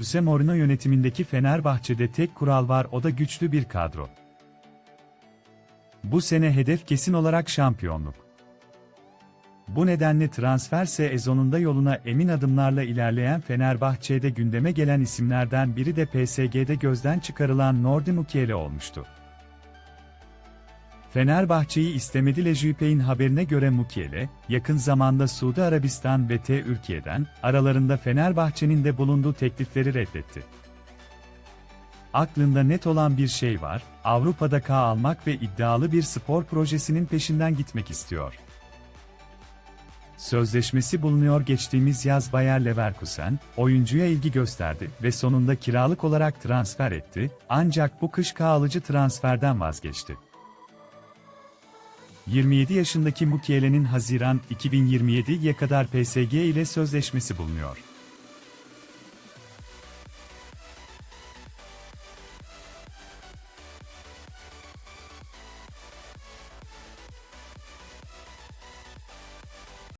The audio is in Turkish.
Jose Mourinho yönetimindeki Fenerbahçe'de tek kural var o da güçlü bir kadro. Bu sene hedef kesin olarak şampiyonluk. Bu nedenle transfer sezonunda yoluna emin adımlarla ilerleyen Fenerbahçe'de gündeme gelen isimlerden biri de PSG'de gözden çıkarılan Nordi Mukiele olmuştu. Fenerbahçe'yi istemedi Lejupey'in haberine göre Mukiele, yakın zamanda Suudi Arabistan ve Türkiye'den, aralarında Fenerbahçe'nin de bulunduğu teklifleri reddetti. Aklında net olan bir şey var, Avrupa'da K almak ve iddialı bir spor projesinin peşinden gitmek istiyor. Sözleşmesi bulunuyor geçtiğimiz yaz Bayer Leverkusen, oyuncuya ilgi gösterdi ve sonunda kiralık olarak transfer etti, ancak bu kış K alıcı transferden vazgeçti. 27 yaşındaki Mukiele'nin Haziran 2027'ye kadar PSG ile sözleşmesi bulunuyor.